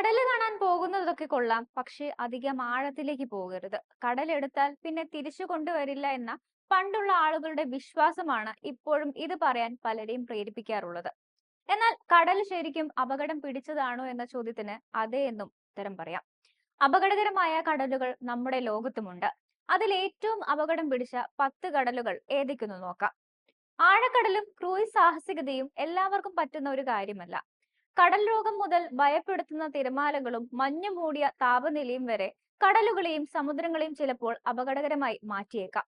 കടൽ കാണാൻ പോകുന്നതൊക്കെ കൊള്ളാം പക്ഷെ അധികം ആഴത്തിലേക്ക് പോകരുത്. കടലെടുത്താൽ പിന്നെ തിരിച്ചു കൊണ്ടുവരില്ല എന്ന പണ്ടുള്ള ആളുകളുടെ വിശ്വാസമാണ് ഇപ്പോഴും ഇത് പറയാൻ പലരെയും പ്രേരിപ്പിക്കാറുള്ളത്. എന്നാൽ കടൽ ശരിക്കും അപകടം പിടിച്ചതാണോ എന്ന ചോദ്യത്തിന് അതെ എന്നും ഉത്തരം പറയാം. അപകടകരമായ കടലുകൾ നമ്മുടെ ലോകത്തുമുണ്ട്. അതിൽ ഏറ്റവും അപകടം പിടിച്ച പത്ത് കടലുകൾ ഏതൊക്കെയെന്ന് നോക്കാം. ആഴക്കടലും ക്രൂയിസ് സാഹസികതയും എല്ലാവർക്കും പറ്റുന്ന ഒരു കാര്യമല്ല. കടൽ രോഗം മുതൽ ഭയപ്പെടുത്തുന്ന തിരമാലകളും മഞ്ഞു മൂടിയ താപനിലയും വരെ കടലുകളെയും സമുദ്രങ്ങളെയും ചിലപ്പോൾ അപകടകരമായി മാറ്റിയേക്കാം.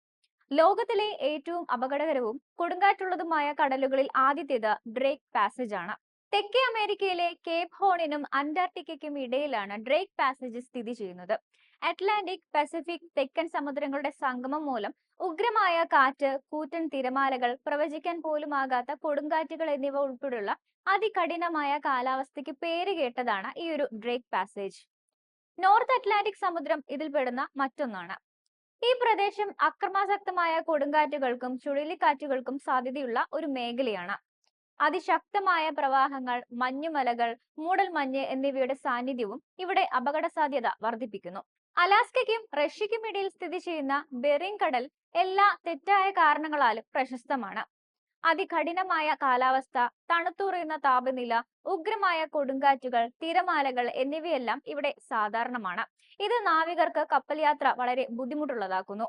ലോകത്തിലെ ഏറ്റവും അപകടകരവും കൊടുങ്കാറ്റുള്ളതുമായ കടലുകളിൽ ആദ്യത്തേത് ഡ്രേക്ക് പാസേജ് ആണ്. തെക്കേ അമേരിക്കയിലെ കേപ്പ് ഹോണിനും അന്റാർട്ടിക്കയ്ക്കും ഇടയിലാണ് ഡ്രേക്ക് പാസേജ് സ്ഥിതി ചെയ്യുന്നത്. അറ്റ്ലാന്റിക് പസഫിക് തെക്കൻ സമുദ്രങ്ങളുടെ സംഗമം മൂലം ഉഗ്രമായ കാറ്റ് കൂറ്റൻ തിരമാലകൾ പ്രവചിക്കാൻ പോലുമാകാത്ത കൊടുങ്കാറ്റുകൾ എന്നിവ ഉൾപ്പെടെയുള്ള അതികഠിനമായ കാലാവസ്ഥയ്ക്ക് പേര് കേട്ടതാണ് ഈ ഒരു ഡ്രേക്ക് പാസേജ്. നോർത്ത് അറ്റ്ലാന്റിക് സമുദ്രം ഇതിൽപ്പെടുന്ന മറ്റൊന്നാണ്. ഈ പ്രദേശം അക്രമാസക്തമായ കൊടുങ്കാറ്റുകൾക്കും ചുഴലിക്കാറ്റുകൾക്കും സാധ്യതയുള്ള ഒരു മേഖലയാണ്. അതിശക്തമായ പ്രവാഹങ്ങൾ മഞ്ഞുമലകൾ മൂടൽമഞ്ഞ് എന്നിവയുടെ സാന്നിധ്യവും ഇവിടെ അപകട സാധ്യത വർദ്ധിപ്പിക്കുന്നു. അലാസ്കയ്ക്കും റഷ്യയ്ക്കും ഇടയിൽ സ്ഥിതി ചെയ്യുന്ന ബെറിംഗ് കടൽ എല്ലാ തെറ്റായ കാരണങ്ങളാലും പ്രശസ്തമാണ്. അതികഠിനമായ കാലാവസ്ഥ തണുത്തുറയുന്ന താപനില ഉഗ്രമായ കൊടുങ്കാറ്റുകൾ തിരമാലകൾ എന്നിവയെല്ലാം ഇവിടെ സാധാരണമാണ്. ഇത് നാവികർക്ക് കപ്പൽ യാത്ര വളരെ ബുദ്ധിമുട്ടുള്ളതാക്കുന്നു.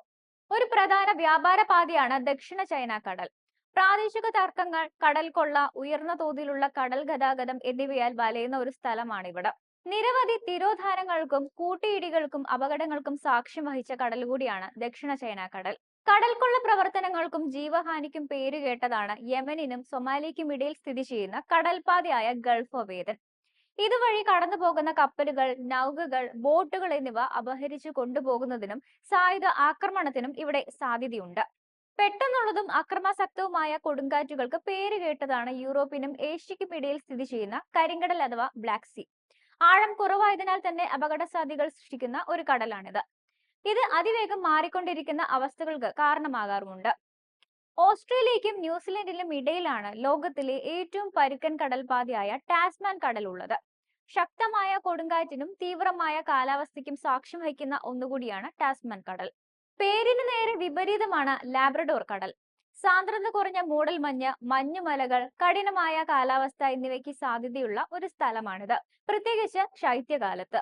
ഒരു പ്രധാന വ്യാപാര പാതയാണ് ദക്ഷിണ ചൈന കടൽ. പ്രാദേശിക തർക്കങ്ങൾ കടൽ കൊള്ള ഉയർന്ന തോതിലുള്ള കടൽ ഗതാഗതം എന്നിവയാൽ വലയുന്ന ഒരു സ്ഥലമാണ് ഇവിടെ നിരവധി തിരോധാനങ്ങൾക്കും കൂട്ടിയിടികൾക്കും അപകടങ്ങൾക്കും സാക്ഷ്യം വഹിച്ച കടൽ കൂടിയാണ് ദക്ഷിണ ചൈന കടൽ. കടൽക്കൊള്ള പ്രവർത്തനങ്ങൾക്കും ജീവഹാനിക്കും പേരുകേട്ടതാണ് യമനിനും സൊമാലിക്കും ഇടയിൽ സ്ഥിതി ചെയ്യുന്ന കടൽപാതയായ ഗൾഫ് ഏദൻ ഇതുവഴി കടന്നു പോകുന്ന കപ്പലുകൾ നൗകകൾ ബോട്ടുകൾ എന്നിവ അപഹരിച്ചു കൊണ്ടുപോകുന്നതിനും സായുധ ആക്രമണത്തിനും ഇവിടെ സാധ്യതയുണ്ട്. പെട്ടെന്നുള്ളതും അക്രമാസക്തവുമായ കൊടുങ്കാറ്റുകൾക്ക് പേരുകേട്ടതാണ് യൂറോപ്പിനും ഏഷ്യക്കും ഇടയിൽ സ്ഥിതി ചെയ്യുന്ന കരിങ്കടൽ അഥവാ ബ്ലാക്ക് സീ. ആഴം കുറവായതിനാൽ തന്നെ അപകട സാധ്യതകൾ സൃഷ്ടിക്കുന്ന ഒരു കടലാണിത്. ഇത് അതിവേഗം മാറിക്കൊണ്ടിരിക്കുന്ന അവസ്ഥകൾക്ക് കാരണമാകാറുമുണ്ട്. ഓസ്ട്രേലിയക്കും ന്യൂസിലൻഡിലും ഇടയിലാണ് ലോകത്തിലെ ഏറ്റവും പരുക്കൻ കടൽപാതയായ ടാസ്മാൻ കടൽ ഉള്ളത് ശക്തമായ കൊടുങ്കാറ്റിനും തീവ്രമായ കാലാവസ്ഥയ്ക്കും സാക്ഷ്യം വഹിക്കുന്ന ഒന്നുകൂടിയാണ് ടാസ്മാൻ കടൽ. പേരിന് നേരെ വിപരീതമാണ് ലാബ്രഡോർ കടൽ. സാന്ദ്രത കുറഞ്ഞ മൂടൽമഞ്ഞ് മഞ്ഞുമലകൾ കഠിനമായ കാലാവസ്ഥ എന്നിവയ്ക്ക് സാധ്യതയുള്ള ഒരു സ്ഥലമാണിത്. പ്രത്യേകിച്ച് ശൈത്യകാലത്ത്.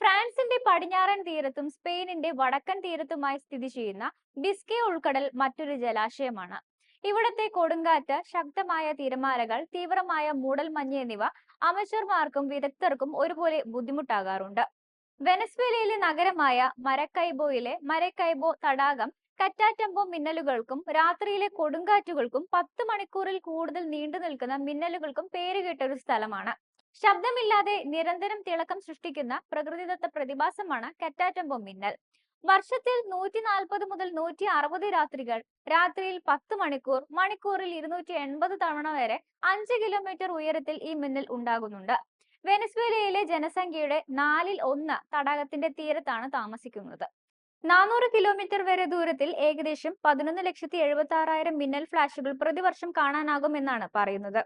ഫ്രാൻസിന്റെ പടിഞ്ഞാറൻ തീരത്തും സ്പെയിനിന്റെ വടക്കൻ തീരത്തുമായി സ്ഥിതി ചെയ്യുന്ന ഡിസ്കെ ഉൾക്കടൽ മറ്റൊരു ജലാശയമാണ്. ഇവിടത്തെ കൊടുങ്കാറ്റ് ശക്തമായ തിരമാലകൾ തീവ്രമായ മൂടൽമഞ്ഞ് എന്നിവ അമച്ചർമാർക്കും വിദഗ്ധർക്കും ഒരുപോലെ ബുദ്ധിമുട്ടാകാറുണ്ട്. വെനസ്വേലയിലെ നഗരമായ മരക്കൈബോയിലെ മരക്കൈബോ തടാകം കറ്റാറ്റമ്പോ മിന്നലുകൾക്കും രാത്രിയിലെ കൊടുങ്കാറ്റുകൾക്കും പത്ത് മണിക്കൂറിൽ കൂടുതൽ നീണ്ടു നിൽക്കുന്ന മിന്നലുകൾക്കും പേരുകേട്ട ഒരു സ്ഥലമാണ്. ശബ്ദമില്ലാതെ നിരന്തരം തിളക്കം സൃഷ്ടിക്കുന്ന പ്രകൃതിദത്ത പ്രതിഭാസമാണ് കറ്റാറ്റമ്പും മിന്നൽ. വർഷത്തിൽ നൂറ്റി നാൽപ്പത് മുതൽ നൂറ്റി അറുപത് രാത്രികൾ രാത്രിയിൽ പത്ത് മണിക്കൂർ മണിക്കൂറിൽ ഇരുന്നൂറ്റി എൺപത് തവണ വരെ അഞ്ച് കിലോമീറ്റർ ഉയരത്തിൽ ഈ മിന്നൽ ഉണ്ടാകുന്നുണ്ട്. വെനസ്വേലയിലെ ജനസംഖ്യയുടെ നാലിൽ ഒന്ന് തടാകത്തിന്റെ തീരത്താണ് താമസിക്കുന്നത്. നാനൂറ് കിലോമീറ്റർ വരെ ദൂരത്തിൽ ഏകദേശം പതിനൊന്ന് ലക്ഷത്തി എഴുപത്തി ആറായിരം മിന്നൽ ഫ്ലാഷുകൾ പ്രതിവർഷം കാണാനാകുമെന്നാണ് പറയുന്നത്.